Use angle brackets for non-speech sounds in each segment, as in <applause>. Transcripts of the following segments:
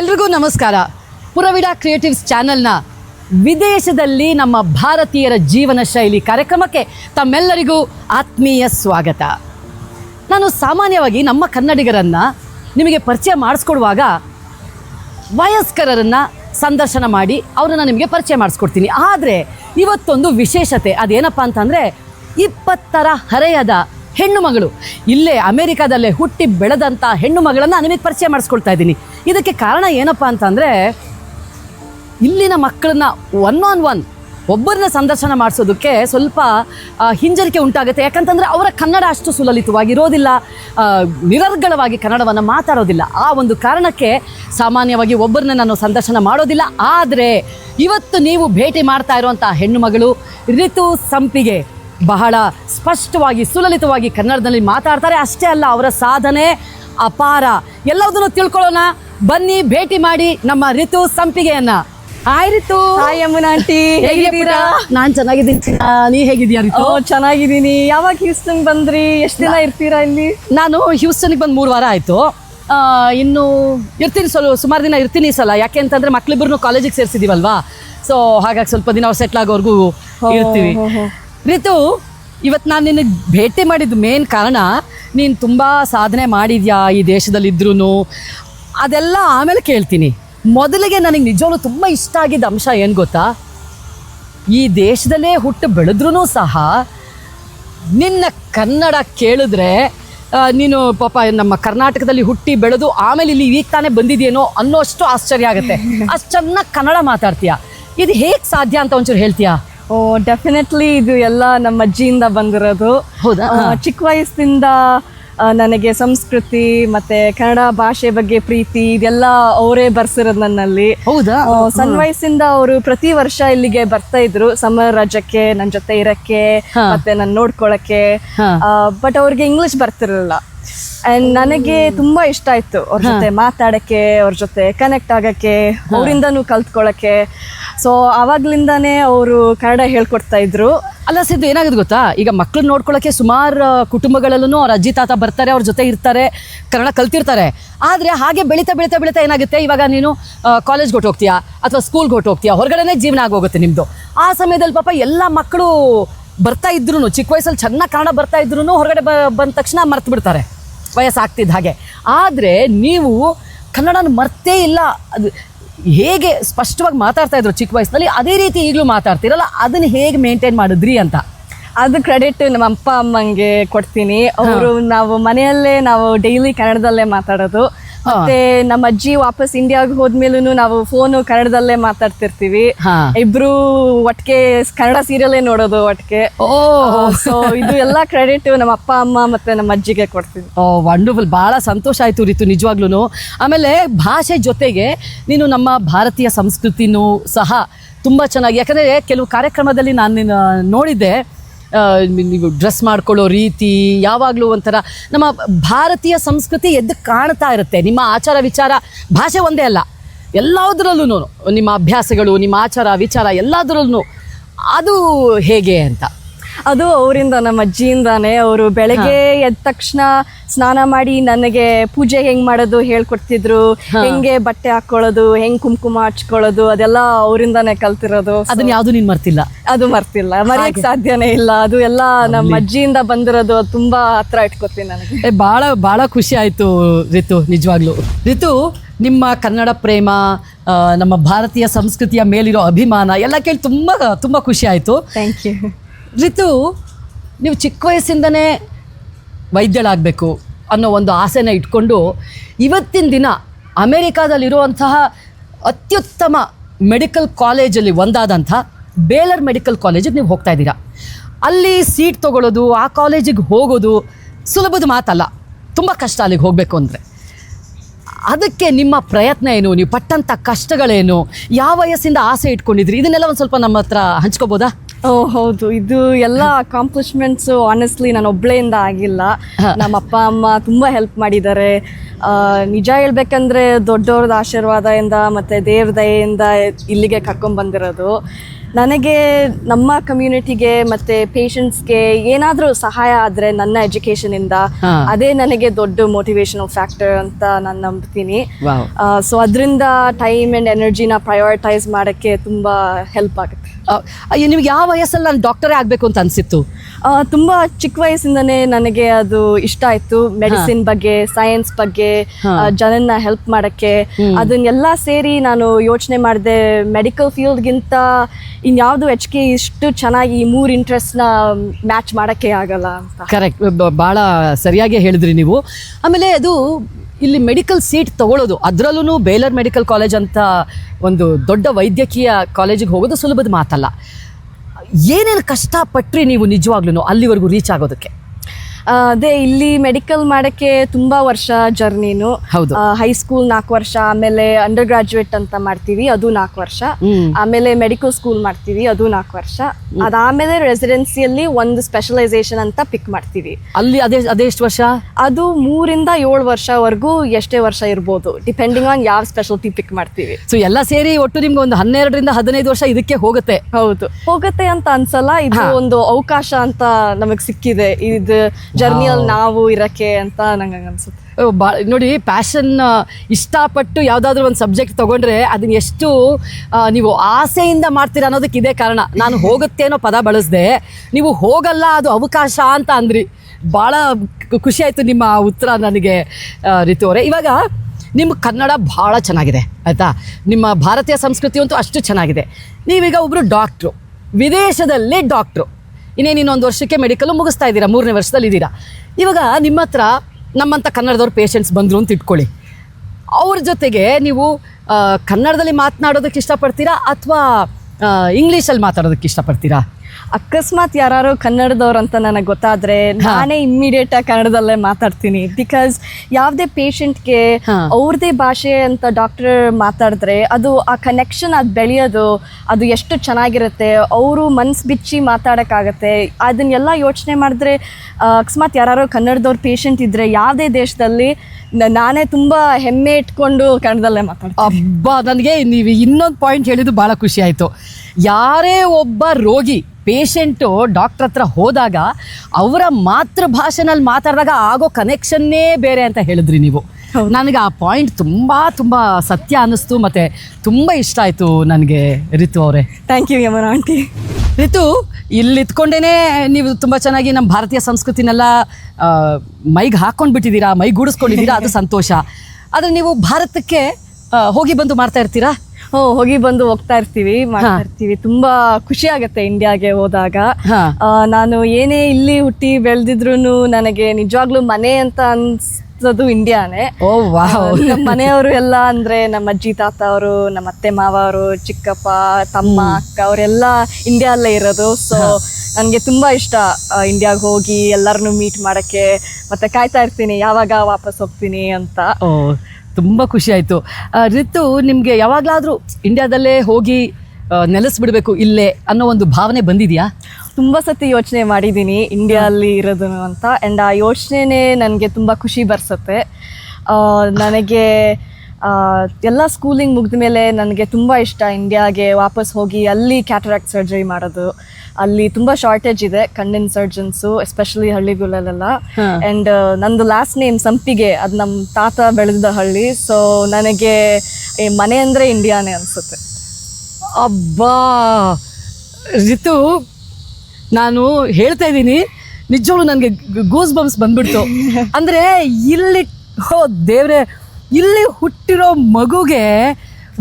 ಎಲ್ರಿಗೂ ನಮಸ್ಕಾರ. ಪುರವಿಡ ಕ್ರಿಯೇಟಿವ್ಸ್ ಚಾನೆಲ್ನ ವಿದೇಶದಲ್ಲಿ ನಮ್ಮ ಭಾರತೀಯರ ಜೀವನ ಶೈಲಿ ಕಾರ್ಯಕ್ರಮಕ್ಕೆ ತಮ್ಮೆಲ್ಲರಿಗೂ ಆತ್ಮೀಯ ಸ್ವಾಗತ. ನಾನು ಸಾಮಾನ್ಯವಾಗಿ ನಮ್ಮ ಕನ್ನಡಿಗರನ್ನು ನಿಮಗೆ ಪರಿಚಯ ಮಾಡಿಸ್ಕೊಡುವಾಗ ವಯಸ್ಕರನ್ನು ಸಂದರ್ಶನ ಮಾಡಿ ಅವರನ್ನು ನಿಮಗೆ ಪರಿಚಯ ಮಾಡಿಸ್ಕೊಡ್ತೀನಿ. ಆದರೆ ಇವತ್ತೊಂದು ವಿಶೇಷತೆ ಅದೇನಪ್ಪ ಅಂತಂದರೆ ಇಪ್ಪತ್ತರ ಹರೆಯದ ಹೆಣ್ಣು ಮಗಳು ಇಲ್ಲೇ ಅಮೇರಿಕಾದಲ್ಲೇ ಹುಟ್ಟಿ ಬೆಳೆದಂಥ ಹೆಣ್ಣು ಮಗಳನ್ನು ನಿಮಗೆ ಪರಿಚಯ ಮಾಡಿಸ್ಕೊಳ್ತಾ ಇದ್ದೀನಿ. ಇದಕ್ಕೆ ಕಾರಣ ಏನಪ್ಪ ಅಂತಂದರೆ, ಇಲ್ಲಿನ ಮಕ್ಕಳನ್ನ ಒನ್ ಆನ್ ಒನ್ ಒಬ್ಬರನ್ನ ಸಂದರ್ಶನ ಮಾಡಿಸೋದಕ್ಕೆ ಸ್ವಲ್ಪ ಹಿಂಜರಿಕೆ ಉಂಟಾಗುತ್ತೆ. ಯಾಕಂತಂದರೆ ಅವರ ಕನ್ನಡ ಅಷ್ಟು ಸುಲಲಿತವಾಗಿರೋದಿಲ್ಲ ನಿರರ್ಗಳವಾಗಿ ಕನ್ನಡವನ್ನು ಮಾತಾಡೋದಿಲ್ಲ. ಆ ಒಂದು ಕಾರಣಕ್ಕೆ ಸಾಮಾನ್ಯವಾಗಿ ಒಬ್ಬರನ್ನ ನಾನು ಸಂದರ್ಶನ ಮಾಡೋದಿಲ್ಲ. ಆದರೆ, ಇವತ್ತು ನೀವು ಭೇಟಿ ಮಾಡ್ತಾ ಇರುವಂಥ ಹೆಣ್ಣುಮಗಳು ಋತು ಸಂಪಿಗೆ ಬಹಳ ಸ್ಪಷ್ಟವಾಗಿ, ಸುಲಲಿತವಾಗಿ ಕನ್ನಡದಲ್ಲಿ ಮಾತಾಡ್ತಾರೆ. ಅಷ್ಟೇ ಅಲ್ಲ, ಅವರ ಸಾಧನೆ ಅಪಾರ. ಎಲ್ಲದನ್ನು ತಿಳ್ಕೊಳ್ಳೋಣ. ಬನ್ನಿ ಭೇಟಿ ಮಾಡಿ ನಮ್ಮ Ritu ಸಂಪಿಗೆಯನ್ನ. Hi Ritu hi Yamuna aunty. ಹೇಗಿದ್ದೀರಾ? ನಾನ್ ಚೆನ್ನಾಗಿದ್ದೀನಿ. ಆ, ನೀ ಹೇಗಿದ್ಯಾ ಓ ರಿತು ಚೆನ್ನಾಗಿದ್ದೀನಿ. ಯಾವಾಗ ಹ್ಯೂಸ್ಟನ್ ಬಂದ್ರಿ? ಎಷ್ಟು ದಿನ ಇರ್ತೀರಾ ಇಲ್ಲಿ? ನಾನು ಹ್ಯೂಸ್ಟನ್ಗೆ ಬಂದು ಮೂರು ವಾರ ಆಯಿತು. ಇನ್ನು ಇರ್ತೀನಿ ಸ್ವಲ್ಪ ಸುಮಾರು ದಿನ ಇರ್ತೀನಿ ಈ ಸಲ. ಯಾಕೆ ಅಂತಂದ್ರೆ ಮಕ್ಳಿಬ್ರು ಕಾಲೇಜಿಗೆ ಸೇರಿಸಿದೀವಲ್ವಾ? ಸೊ ಹಾಗಾಗಿ ಸ್ವಲ್ಪ ದಿನ ಅವ್ರು ಸೆಟ್ಲ್ ಆಗೋವರೆಗೂ ಇರ್ತೀವಿ. ಋತು ಹೋ. ರಿತು ಇವತ್ತು ನಾನು ನಿನಗೆ ಭೇಟಿ ಮಾಡಿದ ಮೇನ್ ಕಾರಣ ನೀನು ತುಂಬ ಸಾಧನೆ ಮಾಡಿದ್ಯಾ ಈ ದೇಶದಲ್ಲಿದ್ರೂ ಅದೆಲ್ಲ ಆಮೇಲೆ ಕೇಳ್ತೀನಿ. ಮೊದಲಿಗೆ ನನಗೆ ನಿಜವೂ ತುಂಬ ಇಷ್ಟ ಆಗಿದ್ದ ಅಂಶ ಏನು ಗೊತ್ತಾ? ಈ ದೇಶದಲ್ಲೇ ಹುಟ್ಟು ಬೆಳೆದ್ರೂ ಸಹ ನಿನ್ನ ಕನ್ನಡ ಕೇಳಿದ್ರೆ ನೀನು ಪಾಪ ನಮ್ಮ ಕರ್ನಾಟಕದಲ್ಲಿ ಹುಟ್ಟಿ ಬೆಳೆದು ಆಮೇಲೆ ಇಲ್ಲಿ ಈಗ ತಾನೇ ಬಂದಿದೆಯೇನೋ ಅನ್ನೋಷ್ಟು ಆಶ್ಚರ್ಯ ಆಗುತ್ತೆ. ಅಷ್ಟು ಚೆನ್ನಾಗಿ ಕನ್ನಡ ಮಾತಾಡ್ತೀಯ? ಇದು ಹೇಗೆ ಸಾಧ್ಯ ಅಂತ ಒಂಚೂರು ಹೇಳ್ತೀಯಾ? ಓ ಡೆಫಿನೆಟ್ಲಿ ಇದು ಎಲ್ಲ ನಮ್ಮ ಅಜ್ಜಿಯಿಂದ ಬಂದಿರೋದು. ಹೌದಾ? ಚಿಕ್ಕ ವಯಸ್ಸಿಂದ ಆ, ನನಗೆ ಸಂಸ್ಕೃತಿ ಮತ್ತೆ ಕನ್ನಡ ಭಾಷೆ ಬಗ್ಗೆ ಪ್ರೀತಿ ಇದೆಲ್ಲ ಅವರೇ ಬರ್ಸಿರೋದು ನನ್ನಲ್ಲಿ. ಹೌದಾ? ಸಣ್ಣ ವಯಸ್ಸಿಂದ ಅವರು ಪ್ರತಿ ವರ್ಷ ಇಲ್ಲಿಗೆ ಬರ್ತಾ ಇದ್ರು. ಸಮ್ಮರ್ ರಜಕ್ಕೆ ನನ್ನ ಜೊತೆ ಇರಕ್ಕೆ ಮತ್ತೆ ನನ್ನ ನೋಡ್ಕೊಳಕ್ಕೆ. ಬಟ್ ಅವ್ರಿಗೆ ಇಂಗ್ಲಿಷ್ ಬರ್ತಿರಲಿಲ್ಲ. ಅಂಡ್ ನನಗೆ ತುಂಬಾ ಇಷ್ಟ ಆಯ್ತು ಅವ್ರ ಜೊತೆ ಮಾತಾಡಕ್ಕೆ ಅವ್ರ ಜೊತೆ ಕನೆಕ್ಟ್ ಆಗಕ್ಕೆ ಅವರಿಂದನು ಕಲ್ತ್ಕೊಳಕ್ಕೆ. ಸೊ ಅವಾಗ್ಲಿಂದಾನೇ ಅವರು ಕನ್ನಡ ಹೇಳ್ಕೊಡ್ತಾ ಇದ್ರು. ಅಲ್ಲ ಸಿದ್ದು ಏನಾಗುತ್ತೆ ಗೊತ್ತಾ? ಈಗ ಮಕ್ಕಳು ನೋಡ್ಕೊಳಕ್ಕೆ ಸುಮಾರು ಕುಟುಂಬಗಳಲ್ಲೂ ಅವ್ರ ಅಜ್ಜಿ ತಾತ ಬರ್ತಾರೆ ಅವ್ರ ಜೊತೆ ಇರ್ತಾರೆ ಕನ್ನಡ ಕಲ್ತಿರ್ತಾರೆ. ಆದ್ರೆ ಹಾಗೆ ಬೆಳೀತಾ ಬೆಳೀತಾ ಬೆಳೀತಾ ಏನಾಗುತ್ತೆ? ಇವಾಗ ನೀನು ಕಾಲೇಜ್ಗೆ ಹೊಟ್ಟೋಗ್ತೀಯಾ ಅಥವಾ ಸ್ಕೂಲ್ಗೆ ಹೊಟ್ಟೋಗ್ತೀಯಾ ಹೊರಗಡೆನೇ ಜೀವನ ಆಗೋಗುತ್ತೆ ನಿಮ್ಮದು ಆ ಸಮಯದಲ್ಲಿ ಪಾಪ ಎಲ್ಲ ಮಕ್ಕಳು ಬರ್ತಾ ಇದ್ರು ಚಿಕ್ಕ ವಯಸ್ಸಲ್ಲಿ ಚೆನ್ನಾಗಿ ಕನ್ನಡ ಬರ್ತಾ ಇದ್ರು ಹೊರಗಡೆ ಬಂದ ತಕ್ಷಣ ಮರ್ತು ಬಿಡ್ತಾರೆ. ವಯಸ್ಸಾಗ್ತಿದ್ದ ಹಾಗೆ. ಆದರೆ ನೀವು ಕನ್ನಡನ ಮರ್ತೇ ಇಲ್ಲ. ಅದು ಹೇಗೆ ಸ್ಪಷ್ಟವಾಗಿ ಮಾತಾಡ್ತಾ ಇದ್ರು ಚಿಕ್ಕ ವಯಸ್ಸಿನಲ್ಲಿ ಅದೇ ರೀತಿ ಈಗಲೂ ಮಾತಾಡ್ತಿರಲ್ಲ ಅದನ್ನ ಹೇಗೆ ಮೇಂಟೈನ್ ಮಾಡಿದ್ರಿ ಅಂತ? ಅದು ಕ್ರೆಡಿಟ್ ನಮ್ಮ ಅಪ್ಪ ಅಮ್ಮಂಗೆ ಕೊಡ್ತೀನಿ. ಅವರು ನಾವು ಮನೆಯಲ್ಲೇ ನಾವು ಡೈಲಿ ಕನ್ನಡದಲ್ಲೇ ಮಾತಾಡೋದು. ಮತ್ತೆ ನಮ್ಮ ಅಜ್ಜಿ ವಾಪಸ್ ಇಂಡಿಯಾಗೆ ಹೋದ್ಮೇಲೂ ನಾವು ಫೋನ್ ಕನ್ನಡದಲ್ಲೇ ಮಾತಾಡ್ತಿರ್ತೀವಿ. ಇಬ್ರು ಒಟ್ಟಿಗೆ ಕನ್ನಡ ಸೀರಿಯಲ್ ನೋಡೋದು ಒಟ್ಟಿಗೆ. ಓ. ಸೊ ಇದು ಎಲ್ಲಾ ಕ್ರೆಡಿಟ್ ನಮ್ಮ ಅಪ್ಪ ಅಮ್ಮ ಮತ್ತೆ ನಮ್ಮ ಅಜ್ಜಿಗೆ ಕೊಡ್ತೀವಿ. ಓ ವಂಡರ್ಫುಲ್ ಬಹಳ ಸಂತೋಷ ಆಯ್ತು ರೀತು ನಿಜವಾಗ್ಲೂ ಆಮೇಲೆ ಭಾಷೆ ಜೊತೆಗೆ ನೀನು ನಮ್ಮ ಭಾರತೀಯ ಸಂಸ್ಕೃತಿನೂ ಸಹ ತುಂಬಾ ಚೆನ್ನಾಗಿ ಯಾಕಂದ್ರೆ ಕೆಲವು ಕಾರ್ಯಕ್ರಮದಲ್ಲಿ ನಾನು ನೋಡಿದ್ದೆ. ನೀವು ಡ್ರೆಸ್ ಮಾಡ್ಕೊಳ್ಳೋ ರೀತಿ, ಯಾವಾಗಲೂ ಒಂಥರ ನಮ್ಮ ಭಾರತೀಯ ಸಂಸ್ಕೃತಿ ಎದ್ದು ಕಾಣ್ತಾ ಇರುತ್ತೆ. ನಿಮ್ಮ ಆಚಾರ ವಿಚಾರ ಭಾಷೆ ಒಂದೇ ಅಲ್ಲ. ಎಲ್ಲದರಲ್ಲೂ ನಿಮ್ಮ ಅಭ್ಯಾಸಗಳು, ನಿಮ್ಮ ಆಚಾರ ವಿಚಾರ ಎಲ್ಲದರಲ್ಲೂ ಅದು ಹೇಗೆ ಅಂತ. ಅದು ಅವರಿಂದ ನಮ್ಮ ಅಜ್ಜಿಯಿಂದಾನೆ ಅವರು ಬೆಳಗ್ಗೆ ಎದ್ದ ತಕ್ಷಣ ಸ್ನಾನ ಮಾಡಿ ನನಗೆ ಪೂಜೆ ಹೆಂಗ್ ಮಾಡೋದು ಹೇಳ್ಕೊಡ್ತಿದ್ರು ಹೆಂಗೆ ಬಟ್ಟೆ ಹಾಕೊಳ್ಳೋದು ಹೆಂಗ್ ಕುಂಕುಮ ಹಚ್ಕೊಳ್ಳೋದು ಅದೆಲ್ಲ ಅವರಿಂದಾನೆ ಕಲ್ತಿರೋದು. ಅದನ್ನ ಯಾವ್ದು ನೀನ್ ಮರ್ತಿಲ್ಲ? ಅದು ಮರ್ತಿಲ್ಲ. ಮರೆಯಕ್ ಸಾಧ್ಯನೇ ಇಲ್ಲ. ಅದು ಎಲ್ಲ ನಮ್ಮ ಅಜ್ಜಿಯಿಂದ ಬಂದಿರೋದು ಅದು ತುಂಬಾ ಹತ್ರ ಇಟ್ಕೊತೀನಿ ನನಗೆ. ಬಹಳ ಬಹಳ ಖುಷಿ ಆಯ್ತು ರಿತು ನಿಜವಾಗ್ಲು. ರಿತು ನಿಮ್ಮ ಕನ್ನಡ ಪ್ರೇಮ ನಮ್ಮ ಭಾರತೀಯ ಸಂಸ್ಕೃತಿಯ ಮೇಲಿರೋ ಅಭಿಮಾನ ಎಲ್ಲ ಕೇಳಿ ತುಂಬ ತುಂಬ ಖುಷಿ ಆಯಿತು. ಥ್ಯಾಂಕ್ ಯು ರಿತು, ನೀವು ಚಿಕ್ಕ ವಯಸ್ಸಿಂದನೇ ವೈದ್ಯಳಾಗಬೇಕು ಅನ್ನೋ ಒಂದು ಆಸೆನ ಇಟ್ಕೊಂಡು ಇವತ್ತಿನ ದಿನ ಅಮೇರಿಕಾದಲ್ಲಿರುವಂತಹ ಅತ್ಯುತ್ತಮ ಮೆಡಿಕಲ್ ಕಾಲೇಜಲ್ಲಿ ಒಂದಾದಂಥ ಬೇಲರ್ ಮೆಡಿಕಲ್ ಕಾಲೇಜಿಗೆ ನೀವು ಹೋಗ್ತಾ ಇದ್ದೀರಾ. ಅಲ್ಲಿ ಸೀಟ್ ತೊಗೊಳ್ಳೋದು ಆ ಕಾಲೇಜಿಗೆ ಹೋಗೋದು ಸುಲಭದ ಮಾತಲ್ಲ. ತುಂಬ ಕಷ್ಟ ಅಲ್ಲಿಗೆ ಹೋಗಬೇಕು ಅಂದರೆ. ಅದಕ್ಕೆ ನಿಮ್ಮ ಪ್ರಯತ್ನ ಏನು? ನೀವು ಪಟ್ಟಂಥ ಕಷ್ಟಗಳೇನು? ಯಾವ ವಯಸ್ಸಿಂದ ಆಸೆ ಇಟ್ಕೊಂಡಿದ್ರಿ ಇದನ್ನೆಲ್ಲ ಒಂದು ಸ್ವಲ್ಪ ನಮ್ಮ ಹತ್ರ ಹಂಚ್ಕೋಬೋದಾ? ಓ ಹೌದು. ಇದು ಎಲ್ಲ ಅಕಾಂಪ್ಲಿಷ್ಮೆಂಟ್ಸ್ ಆನೆಸ್ಟ್ಲಿ ನಾನು ಒಬ್ಳೆಯಿಂದ ಆಗಿಲ್ಲ. ನಮ್ಮ ಅಪ್ಪ ಅಮ್ಮ ತುಂಬ ಹೆಲ್ಪ್ ಮಾಡಿದ್ದಾರೆ. ನಿಜ ಹೇಳ್ಬೇಕಂದ್ರೆ ದೊಡ್ಡವ್ರದ್ದು ಆಶೀರ್ವಾದದಿಂದ ಮತ್ತೆ ದೇವ್ರ ದಯೆಯಿಂದ ಇಲ್ಲಿಗೆ ಕರ್ಕೊಂಡ್ ಬಂದಿರೋದು ನನಗೆ ನಮ್ಮ ಕಮ್ಯುನಿಟಿಗೆ ಮತ್ತೆ ಪೇಷಂಟ್ಸ್ಗೆ ಏನಾದರೂ ಸಹಾಯ ಆದರೆ ನನ್ನ ಎಜುಕೇಶನ್ ಇಂದ ಅದೇ ನನಗೆ ದೊಡ್ಡ ಮೋಟಿವೇಶನಲ್ ಫ್ಯಾಕ್ಟರ್ ಅಂತ ನಾನು ನಂಬ್ತೀನಿ. ಸೊ ಅದರಿಂದ ಟೈಮ್ ಅಂಡ್ ಎನರ್ಜಿನ ಪ್ರಯಾರಿಟೈಸ್ ಮಾಡೋಕ್ಕೆ ತುಂಬ ಹೆಲ್ಪ್ ಆಗುತ್ತೆ. ನಿಮ್ಗೆ ಯಾವ ವಯಸ್ಸಲ್ಲಿ ನಾನು ಡಾಕ್ಟರೇ ಆಗಬೇಕು ಅಂತ ಅನಿಸಿತ್ತು? ತುಂಬ ಚಿಕ್ಕ ವಯಸ್ಸಿಂದನೇ ನನಗೆ ಅದು ಇಷ್ಟ ಆಯ್ತು. ಮೆಡಿಸಿನ್ ಬಗ್ಗೆ ಸೈನ್ಸ್ ಬಗ್ಗೆ. ಜನನ್ನ ಹೆಲ್ಪ್ ಮಾಡಕ್ಕೆ. ಅದನ್ನೆಲ್ಲ ಸೇರಿ ನಾನು ಯೋಚನೆ ಮಾಡಿದೆ ಮೆಡಿಕಲ್ ಫೀಲ್ಡ್ಗಿಂತ ಇನ್ಯಾವುದು ಹೆಚ್ಚಿಗೆ ಇಷ್ಟು ಚೆನ್ನಾಗಿ ಈ ಮೂರು ಇಂಟ್ರೆಸ್ಟ್ನ ಮ್ಯಾಚ್ ಮಾಡೋಕ್ಕೆ ಆಗಲ್ಲ ಅಂತ? ಕರೆಕ್ಟ್ ಭಾಳ ಸರಿಯಾಗಿ ಹೇಳಿದ್ರಿ ನೀವು. ಆಮೇಲೆ ಅದು ಇಲ್ಲಿ ಮೆಡಿಕಲ್ ಸೀಟ್ ತಗೊಳ್ಳೋದು ಅದರಲ್ಲೂ ಬೇಲರ್ ಮೆಡಿಕಲ್ ಕಾಲೇಜ್ ಅಂತ ಒಂದು ದೊಡ್ಡ ವೈದ್ಯಕೀಯ ಕಾಲೇಜಿಗೆ ಹೋಗೋದು ಸುಲಭದ ಮಾತಲ್ಲ. ಏನೇನು ಕಷ್ಟಪಟ್ಟ್ರಿ ನೀವು ನಿಜವಾಗ್ಲೂ ಅಲ್ಲಿವರೆಗೂ ರೀಚ್ ಆಗೋದಕ್ಕೆ? ಅದೇ ಇಲ್ಲಿ ಮೆಡಿಕಲ್ ಮಾಡಕ್ಕೆ ತುಂಬಾ ವರ್ಷ ಜರ್ನಿನು. ಹೌದು. ಹೈಸ್ಕೂಲ್ ನಾಲ್ಕು ವರ್ಷ ಆಮೇಲೆ ಅಂಡರ್ ಗ್ರಾಜುಯೇಟ್ ಅಂತ ಮಾಡ್ತೀವಿ ಅದು ನಾಲ್ಕು ವರ್ಷ. ಆಮೇಲೆ ಮೆಡಿಕಲ್ ಸ್ಕೂಲ್ ಮಾಡ್ತೀವಿ ಅದು ನಾಲ್ಕು ವರ್ಷ. ಅದಾದ್ಮೇಲೆ ರೆಸಿಡೆನ್ಸಿಯಲ್ಲಿ ಒಂದು ಸ್ಪೆಷಲೈಸೇಷನ್ ಅಂತ ಪಿಕ್ ಮಾಡ್ತೀವಿ. ಅಲ್ಲಿ ಅದೇ ಅದೇ ಎಷ್ಟು ವರ್ಷ? ಅದು ಮೂರಿಂದ ಏಳು ವರ್ಷವರೆಗೂ ಎಷ್ಟೇ ವರ್ಷ ಇರ್ಬೋದು ಡಿಪೆಂಡಿಂಗ್ ಆನ್ ಯಾವ ಸ್ಪೆಷಲಿಟಿ ಪಿಕ್ ಮಾಡ್ತೀವಿ. ಸೊ ಎಲ್ಲ ಸೇರಿ ಒಟ್ಟು ನಿಮ್ಗೆ ಒಂದು ಹನ್ನೆರಡರಿಂದ ಹದಿನೈದು ವರ್ಷ ಇದಕ್ಕೆ ಹೋಗುತ್ತೆ. ಹೌದು. ಹೋಗತ್ತೆ ಅಂತ ಅನ್ಸಲ್ಲ ಇದು ಒಂದು ಅವಕಾಶ ಅಂತ ನಮಗ್ ಸಿಕ್ಕಿದೆ. ಇದು ಜರ್ನಿಯಲ್ಲಿ ನಾವು ಇರಕ್ಕೆ ಅಂತ ನಂಗೆ ಅನ್ಸುತ್ತೆ. ಬಾ ನೋಡಿ ಪ್ಯಾಷನ್ ಇಷ್ಟಪಟ್ಟು ಯಾವುದಾದ್ರೂ ಒಂದು ಸಬ್ಜೆಕ್ಟ್ ತಗೊಂಡ್ರೆ ಅದನ್ನ ಎಷ್ಟು ನೀವು ಆಸೆಯಿಂದ ಮಾಡ್ತೀರಾ ಅನ್ನೋದಕ್ಕೆ ಇದೇ ಕಾರಣ. ನಾನು ಹೋಗುತ್ತೆ ಅನ್ನೋ ಪದ ಬಳಸ್ದೆ. ನೀವು ಹೋಗಲ್ಲ ಅದು ಅವಕಾಶ ಅಂತ ಅಂದ್ರಿ. ಭಾಳ ಖುಷಿ ಆಯಿತು ನಿಮ್ಮ ಉತ್ತರ ನನಗೆ ರೀತಿ ರಿತು ಅವರೇ. ಇವಾಗ ನಿಮ್ಮ ಕನ್ನಡ ಭಾಳ ಚೆನ್ನಾಗಿದೆ ಆಯಿತಾ? ನಿಮ್ಮ ಭಾರತೀಯ ಸಂಸ್ಕೃತಿ ಅಂತೂ ಅಷ್ಟು ಚೆನ್ನಾಗಿದೆ. ನೀವೀಗ ಒಬ್ಬರು ಡಾಕ್ಟ್ರು ವಿದೇಶದಲ್ಲಿ ಡಾಕ್ಟ್ರು ಇನ್ನೇನು ಇನ್ನೊಂದು ವರ್ಷಕ್ಕೆ ಮೆಡಿಕಲ್ ಮುಗಿಸ್ತಾ ಇದ್ದೀರಾ, ಮೂರನೇ ವರ್ಷದಲ್ಲಿ ಇದ್ದೀರಾ. ಇವಾಗ ನಿಮ್ಮ ಹತ್ರ ನಮ್ಮಂಥ ಕನ್ನಡದವ್ರು ಪೇಷಂಟ್ಸ್ ಬಂದರು ಅಂತ ಇಟ್ಕೊಳ್ಳಿ. ಅವ್ರ ಜೊತೆಗೆ ನೀವು ಕನ್ನಡದಲ್ಲಿ ಮಾತನಾಡೋದಕ್ಕೆ ಇಷ್ಟಪಡ್ತೀರಾ ಅಥವಾ ಇಂಗ್ಲೀಷಲ್ಲಿ ಮಾತಾಡೋದಕ್ಕೆ ಇಷ್ಟಪಡ್ತೀರಾ? ಅಕಸ್ಮಾತ್ ಯಾರು ಕನ್ನಡದವ್ರು ಅಂತ ನನಗೆ ಗೊತ್ತಾದ್ರೆ ನಾನೇ ಇಮ್ಮಿಡಿಯೇಟ್ ಆಗಿ ಕನ್ನಡದಲ್ಲೇ ಮಾತಾಡ್ತೀನಿ. ಬಿಕಾಸ್ ಯಾವುದೇ ಪೇಷಂಟ್ಗೆ. ಅವ್ರದೇ ಭಾಷೆ ಅಂತ ಡಾಕ್ಟರ್ ಮಾತಾಡಿದ್ರೆ ಅದು ಆ ಕನೆಕ್ಷನ್ ಅದು ಬೆಳೆಯೋದು ಅದು ಎಷ್ಟು ಚೆನ್ನಾಗಿರುತ್ತೆ ಅವರು ಮನ್ಸು ಬಿಚ್ಚಿ ಮಾತಾಡೋಕ್ಕಾಗತ್ತೆ. ಅದನ್ನೆಲ್ಲ ಯೋಚನೆ ಮಾಡಿದ್ರೆ ಅಕಸ್ಮಾತ್ ಯಾರು ಕನ್ನಡದವ್ರು ಪೇಷಂಟ್ ಇದ್ದರೆ ಯಾವುದೇ ದೇಶದಲ್ಲಿ ನಾನೇ ತುಂಬ ಹೆಮ್ಮೆ ಇಟ್ಕೊಂಡು ಕನ್ನಡದಲ್ಲೇ ಮಾತಾಡ್ತೀನಿ. ಅಬ್ಬಾ ನನಗೆ ನೀವು ಇನ್ನೊಂದು ಪಾಯಿಂಟ್ ಹೇಳಿದ್ದು ಭಾಳ ಖುಷಿ ಆಯಿತು. ಯಾರೇ ಒಬ್ಬ ರೋಗಿ ಪೇಷಂಟು ಡಾಕ್ಟ್ರ್ ಹತ್ರ ಹೋದಾಗ ಅವರ ಮಾತೃಭಾಷೆನಲ್ಲಿ ಮಾತಾಡಿದಾಗ ಆಗೋ ಕನೆಕ್ಷನ್ನೇ ಬೇರೆ ಅಂತ ಹೇಳಿದ್ರಿ ನೀವು. ನನಗೆ ಆ ಪಾಯಿಂಟ್ ತುಂಬ ತುಂಬ ಸತ್ಯ ಅನ್ನಿಸ್ತು ಮತ್ತು ತುಂಬ ಇಷ್ಟ ಆಯಿತು ನನಗೆ ರಿತು ಅವರೇ. Thank you Yamuna aunty. Ritu ಇಲ್ಲಿ ಇತ್ಕೊಂಡೇನೆ ನೀವು ತುಂಬ ಚೆನ್ನಾಗಿ ನಮ್ಮ ಭಾರತೀಯ ಸಂಸ್ಕೃತಿನೆಲ್ಲ ಮೈಗೆ ಹಾಕ್ಕೊಂಡು ಬಿಟ್ಟಿದ್ದೀರಾ ಮೈಗೂಡಿಸ್ಕೊಂಡಿದ್ದೀರಾ ಅದು <laughs> ಸಂತೋಷ. ಆದರೆ ನೀವು ಭಾರತಕ್ಕೆ ಹೋಗಿ ಬಂದು ಮಾಡ್ತಾ ಇರ್ತೀರಾ? ಹೋಗಿ ಬಂದು ಹೋಗ್ತಾ ಇರ್ತೀವಿ ಮಾಡ್ತಾ ಇರ್ತೀವಿ. ತುಂಬಾ ಖುಷಿ ಆಗತ್ತೆ ಇಂಡಿಯಾಗೆ ಹೋದಾಗ. ಆ, ನಾನು ಏನೇ ಇಲ್ಲಿ ಹುಟ್ಟಿ ಬೆಳೆದಿದ್ರು ನನಗೆ ನಿಜವಾಗ್ಲೂ ಮನೆ ಅಂತ ಅನ್ಸೋದು ಇಂಡಿಯಾನೇ. ಓ ನಮ್ಮ ಮನೆಯವರು ಎಲ್ಲ ಅಂದ್ರೆ ನಮ್ಮ ಅಜ್ಜಿ ತಾತ ಅವರು ನಮ್ಮ ಅತ್ತೆ ಮಾವ ಅವರು ಚಿಕ್ಕಪ್ಪ ತಮ್ಮ ಅಕ್ಕ ಅವರೆಲ್ಲ ಇಂಡಿಯಲ್ಲೇ ಇರೋದು. ಸೊ ನನಗೆ ತುಂಬಾ ಇಷ್ಟ ಇಂಡಿಯಾಗೆ ಹೋಗಿ ಎಲ್ಲರನ್ನು ಮೀಟ್ ಮಾಡಕ್ಕೆ. ಮತ್ತೆ ಕಾಯ್ತಾ ಇರ್ತೀನಿ ಯಾವಾಗ ವಾಪಸ್ ಹೋಗ್ತೀನಿ ಅಂತ. ಓ ತುಂಬ ಖುಷಿ ಆಯಿತು. ರಿತು, ನಿಮಗೆ ಯಾವಾಗಲಾದರೂ ಇಂಡಿಯಾದಲ್ಲೇ ಹೋಗಿ ನೆಲೆಸ್ಬಿಡಬೇಕು ಇಲ್ಲೇ ಅನ್ನೋ ಒಂದು ಭಾವನೆ ಬಂದಿದೆಯಾ? ತುಂಬ ಸತಿ ಯೋಚನೆ ಮಾಡಿದ್ದೀನಿ ಇಂಡಿಯಾದಲ್ಲಿ ಇರೋದು ಅಂತ. ಆ್ಯಂಡ್ ಆ ಯೋಚನೆನೇ ನನಗೆ ತುಂಬ ಖುಷಿ ಬರ್ಸುತ್ತೆ. ನನಗೆ ಎಲ್ಲ ಸ್ಕೂಲಿಂಗ್ ಮುಗಿದ ಮೇಲೆ ನನಗೆ ತುಂಬ ಇಷ್ಟ. ಇಂಡಿಯಾಗೆ ವಾಪಸ್ ಹೋಗಿ ಅಲ್ಲಿ ಕ್ಯಾಟರಾಕ್ಟ್ ಸರ್ಜರಿ ಮಾಡೋದು. ಅಲ್ಲಿ ತುಂಬ ಶಾರ್ಟೇಜ್ ಇದೆ ಕಣ್ಣಿನ ಸರ್ಜನ್ಸು ಎಸ್ಪೆಷಲಿ ಹಳ್ಳಿಗಳಲ್ಲೆಲ್ಲ. ಅಂಡ್ ಆ್ಯಂಡ್ ನಂದು ಲಾಸ್ಟ್ ನೇಮ್ ಸಂಪಿಗೆ ಅದು ನಮ್ಮ ತಾತ ಬೆಳೆದ ಹಳ್ಳಿ. ಸೊ ನನಗೆ ಮನೆ ಅಂದರೆ ಇಂಡಿಯಾನೇ ಅನಿಸುತ್ತೆ. ಅಬ್ಬಾ! ರಿತು ನಾನು ಹೇಳ್ತಾ ಇದ್ದೀನಿ ನಿಜವಾಗ್ಲೂ ನನಗೆ ಗೂಸ್ ಬಂಬ್ಸ್ ಬಂದ್ಬಿಡ್ತು. <laughs> ಅಂದರೆ ಇಲ್ಲಿ ಹೋ ದೇವ್ರೆ ಇಲ್ಲಿ ಹುಟ್ಟಿರೋ ಮಗುಗೆ